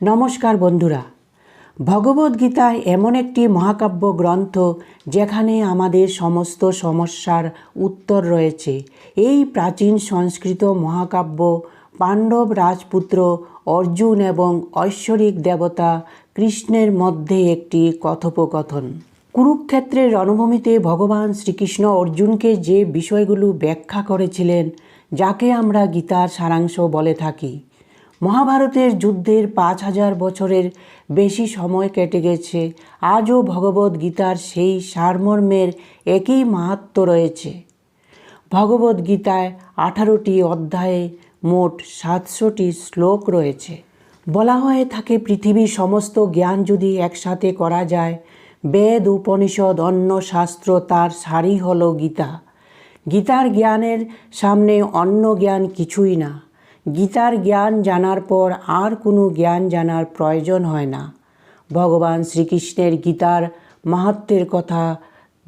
নমস্কার বন্ধুরা। ভগবদ্গীতা এমন একটি মহাকাব্য গ্রন্থ যেখানে আমাদের সমস্ত সমস্যার উত্তর রয়েছে। এই প্রাচীন সংস্কৃত মহাকাব্য পাণ্ডব রাজপুত্র অর্জুন এবং ঐশ্বরিক দেবতা কৃষ্ণের মধ্যে একটি কথোপকথন। কুরুক্ষেত্রের রণভূমিতে ভগবান শ্রীকৃষ্ণ অর্জুনকে যে বিষয়গুলো ব্যাখ্যা করেছিলেন, যাকে আমরা গীতার সারাংশ বলে থাকি মহাভারতের যুদ্ধের পাঁচ হাজার বছরের বেশি সময় কেটে গেছে। আজও ভগবদ্ গীতার সেই সারমর্মের একই মাহাত্ম রয়েছে। ভগবদ্ গীতায় আঠারোটি অধ্যায়ে মোট সাতশোটি শ্লোক রয়েছে। বলা হয়ে থাকে, পৃথিবীর সমস্ত জ্ঞান যদি একসাথে করা যায়, বেদ, উপনিষদ, অন্য শাস্ত্র তার সারি হল গীতা। গীতার জ্ঞানের সামনে অন্য জ্ঞান কিছুই না। গীতার জ্ঞান জানার পর আর কোনো জ্ঞান জানার প্রয়োজন হয় না। ভগবান শ্রীকৃষ্ণের গীতার মাহাত্মের কথা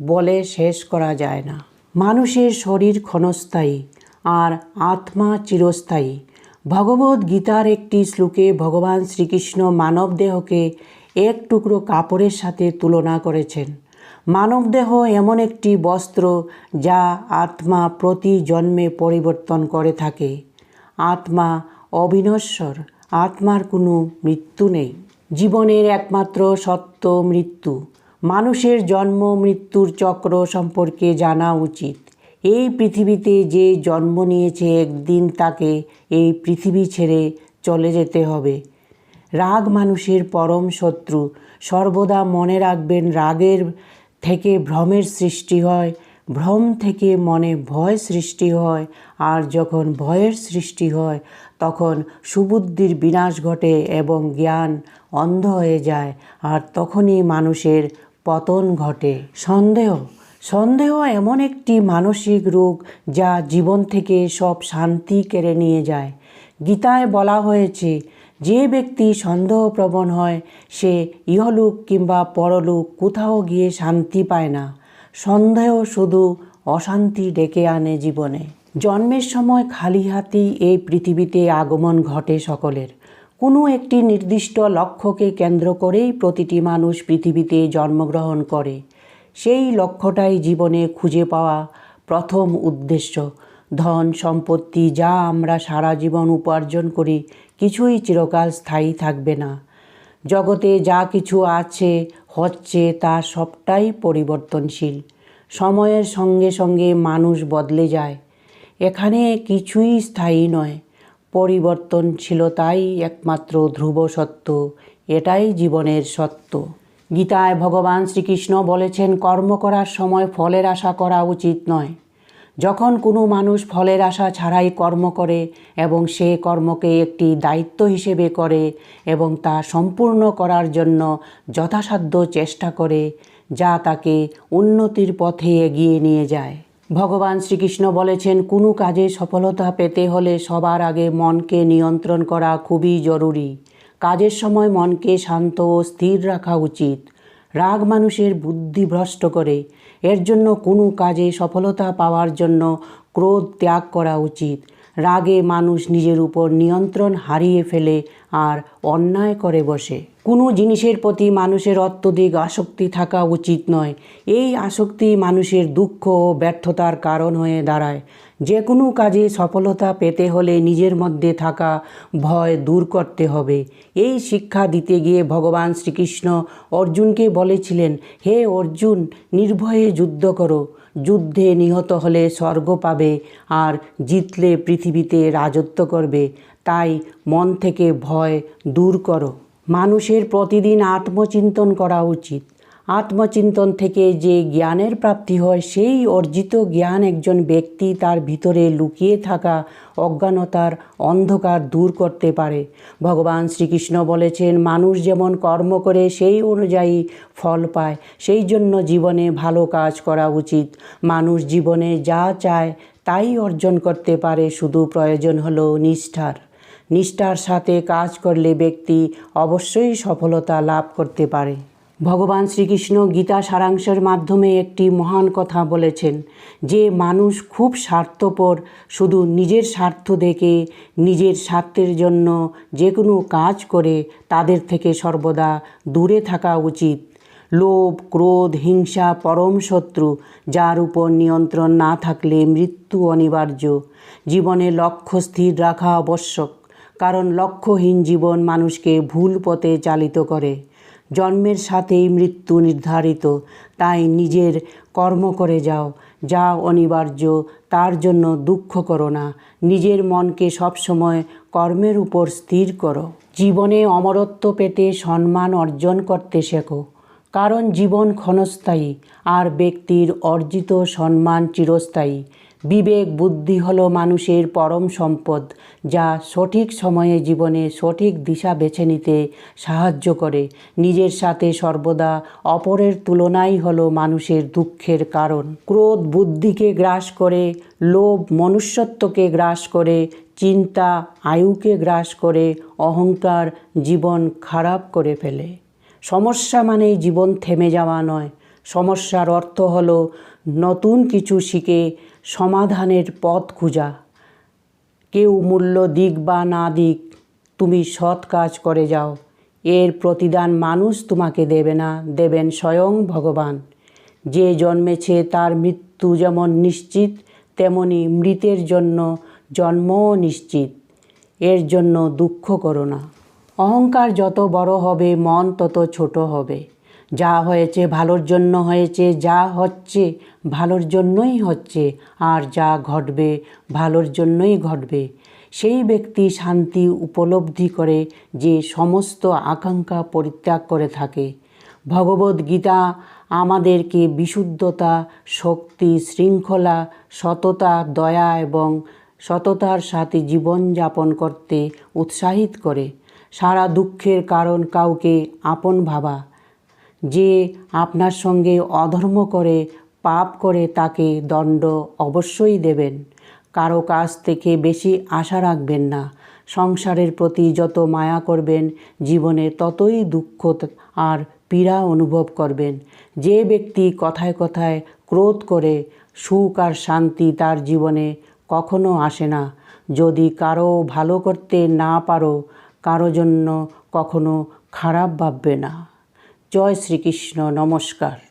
বলে শেষ করা যায় না। মানুষের শরীর ক্ষণস্থায়ী আর আত্মা চিরস্থায়ী। ভগবদ্ গীতার একটি শ্লোকে ভগবান শ্রীকৃষ্ণ মানবদেহকে এক টুকরো কাপড়ের সাথে তুলনা করেছেন। মানবদেহ এমন একটি বস্ত্র যা আত্মা প্রতি জন্মে পরিবর্তন করে থাকে। আত্মা অবিনশ্বর, আত্মার কোনো মৃত্যু নেই। জীবনের একমাত্র সত্য মৃত্যু। মানুষের জন্ম মৃত্যুর চক্র সম্পর্কে জানা উচিত। এই পৃথিবীতে যে জন্ম নিয়েছে একদিন তাকে এই পৃথিবী ছেড়ে চলে যেতে হবে। রাগ মানুষের পরম শত্রু। সর্বদা মনে রাখবেন রাগের থেকে ভ্রমের সৃষ্টি হয়। ভ্রম থেকে মনে ভয় সৃষ্টি হয়, আর যখন ভয়ের সৃষ্টি হয়, তখন সুবুদ্ধির বিনাশ ঘটে এবং জ্ঞান অন্ধ হয়ে যায়, আর তখনই মানুষের পতন ঘটে। সন্দেহ। সন্দেহ এমন একটি মানসিক রোগ যা জীবন থেকে সব শান্তি কেড়ে নিয়ে যায়। গীতায় বলা হয়েছে, যে ব্যক্তি সন্দেহপ্রবণ হয়, সে ইহলোক কিংবা পরলোক কোথাও গিয়ে শান্তি পায় না। সন্দেহ শুধু অশান্তি ডেকে আনে জীবনে। জন্মের সময় খালি হাতেই এই পৃথিবীতে আগমন ঘটে সকলের। কোনো একটি নির্দিষ্ট লক্ষ্যকে কেন্দ্র করেই প্রতিটি মানুষ পৃথিবীতে জন্মগ্রহণ করে। সেই লক্ষ্যটাই জীবনে খুঁজে পাওয়া প্রথম উদ্দেশ্য। ধন, সম্পত্তি যা আমরা সারা জীবন উপার্জন করি, কিছুই চিরকাল স্থায়ী থাকবে না। জগতে যা কিছু আছে, হচ্ছে তা সবটাই পরিবর্তনশীল। সময়ের সঙ্গে সঙ্গে মানুষ বদলে যায়। এখানে কিছুই স্থায়ী নয়। পরিবর্তনশীলতাই একমাত্র ধ্রুব সত্য। এটাই জীবনের সত্য। গীতায় ভগবান শ্রীকৃষ্ণ বলেছেন, কর্ম করার সময় ফলের আশা করা উচিত নয়। যখন কোনো মানুষ ফলের আশা ছাড়াই কর্ম করে এবং সে কর্মকে একটি দায়িত্ব হিসেবে করে এবং তা সম্পূর্ণ করার জন্য যথাসাধ্য চেষ্টা করে, যা তাকে উন্নতির পথে এগিয়ে নিয়ে যায়। ভগবান শ্রীকৃষ্ণ বলেছেন, কোনো কাজে সফলতা পেতে হলে সবার আগে মনকে নিয়ন্ত্রণ করা খুবই জরুরি। কাজের সময় মনকে শান্ত ও স্থির রাখা উচিত। রাগ মানুষের বুদ্ধি ভ্রষ্ট করে। এর জন্য কোনো কাজে সফলতা পাওয়ার জন্য ক্রোধ ত্যাগ করা উচিত। রাগে মানুষ নিজের উপর নিয়ন্ত্রণ হারিয়ে ফেলে আর অন্যায় করে বসে। কোনো জিনিসের প্রতি মানুষের অত্যধিক আসক্তি থাকা উচিত নয়। এই আসক্তি মানুষের দুঃখ ও ব্যর্থতার কারণ হয়ে দাঁড়ায়। যে কোনো কাজে সফলতা পেতে হলে নিজের মধ্যে থাকা ভয় দূর করতে হবে। এই শিক্ষা দিতে গিয়ে ভগবান শ্রীকৃষ্ণ অর্জুনকে বলেছিলেন, হে অর্জুন, নির্ভয়ে যুদ্ধ করো। যুদ্ধে নিহত হলে স্বর্গ পাবে আর জিতলে পৃথিবীতে রাজত্ব করবে। তাই মন থেকে ভয় দূর করো। মানুষের প্রতিদিন আত্মচিন্তন করা উচিত। আত্মচিন্তন থেকে যে জ্ঞানের প্রাপ্তি হয়, সেই অর্জিত জ্ঞান একজন ব্যক্তি তার ভিতরে লুকিয়ে থাকা অজ্ঞানতার অন্ধকার দূর করতে পারে। ভগবান শ্রীকৃষ্ণ বলেছেন, মানুষ যেমন কর্ম করে, সেই অনুযায়ী ফল পায়। সেই জন্য জীবনে ভালো কাজ করা উচিত। মানুষ জীবনে যা চায়, তাই অর্জন করতে পারে। শুধু প্রয়োজন হলো নিষ্ঠার। নিষ্ঠার সাথে কাজ করলে ব্যক্তি অবশ্যই সফলতা লাভ করতে পারে। ভগবান শ্রীকৃষ্ণ গীতা সারাংশের মাধ্যমে একটি মহান কথা বলেছেন যে মানুষ খুব স্বার্থপর, শুধু নিজের স্বার্থ দেখে নিজের স্বার্থের জন্য যে কোনো কাজ করে তাদের থেকে সর্বদা দূরে থাকা উচিত। লোভ, ক্রোধ, হিংসা, পরম শত্রু, যার উপর নিয়ন্ত্রণ না থাকলে মৃত্যু অনিবার্য। জীবনে লক্ষ্য স্থির রাখা আবশ্যক, কারণ লক্ষ্যহীন জীবন মানুষকে ভুল পথে চালিত করে। জন্মের সাথেই মৃত্যু নির্ধারিত। তাই নিজের কর্ম করে যাও। যা অনিবার্য, তার জন্য দুঃখ করো না। নিজের মনকে সবসময় কর্মের উপর স্থির করো। জীবনে অমরত্ব পেতে সম্মান অর্জন করতে শেখো। কারণ জীবন ক্ষণস্থায়ী, আর ব্যক্তির অর্জিত সম্মান চিরস্থায়ী। বিবেক বুদ্ধি হলো মানুষের পরম সম্পদ, যা সঠিক সময়ে জীবনে সঠিক দিশা বেছে নিতে সাহায্য করে। নিজের সাথে সর্বদা অপরের তুলনাই হলো মানুষের দুঃখের কারণ। ক্রোধ বুদ্ধিকে গ্রাস করে, লোভ মনুষ্যত্বকে গ্রাস করে, চিন্তা আয়ুকে গ্রাস করে, অহংকার জীবন খারাপ করে ফেলে। সমস্যা মানেই জীবন থেমে যাওয়া নয়। সমস্যার অর্থ হলো নতুন কিছু শিখে সমাধানের পথ খোঁজা। কেউ মূল্য দিক বা না দিক, তুমি সৎ কাজ করে যাও। এর প্রতিদান মানুষ তোমাকে দেবে না, দেবেন স্বয়ং ভগবান। যে জন্মেছে তার মৃত্যু যেমন নিশ্চিত, তেমনি মৃতের জন্য জন্মও নিশ্চিত। এর জন্য দুঃখ করো না। অহংকার যত বড় হবে, মন তত ছোট হবে। যা হয়েছে ভালোর জন্য হয়েছে, যা হচ্ছে ভালোর জন্যই হচ্ছে, আর যা ঘটবে ভালোর জন্যই ঘটবে। সেই ব্যক্তি শান্তি উপলব্ধি করে যে সমস্ত আকাঙ্ক্ষা পরিত্যাগ করে থাকে। ভগবদ গীতা আমাদেরকে বিশুদ্ধতা, শক্তি, শৃঙ্খলা, সততা, দয়া এবং সততার সাথে জীবনযাপন করতে উৎসাহিত করে। সারা দুঃখের কারণ কাউকে আপন ভাবা যে আপনার সঙ্গে অধর্ম করে, পাপ করে তাকে দণ্ড অবশ্যই দেবেন। কারও কাছ থেকে বেশি আশা রাখবেন না। সংসারের প্রতি যত মায়া করবেন, জীবনে ততই দুঃখ আর পীড়া অনুভব করবেন। যে ব্যক্তি কথায় কথায় ক্রোধ করে, সুখ আর শান্তি তার জীবনে কখনো আসে না। যদি কারও ভালো করতে না পারো, কারও জন্য কখনো খারাপ ভাববে না। জয় শ্রীকৃষ্ণ নমস্কার।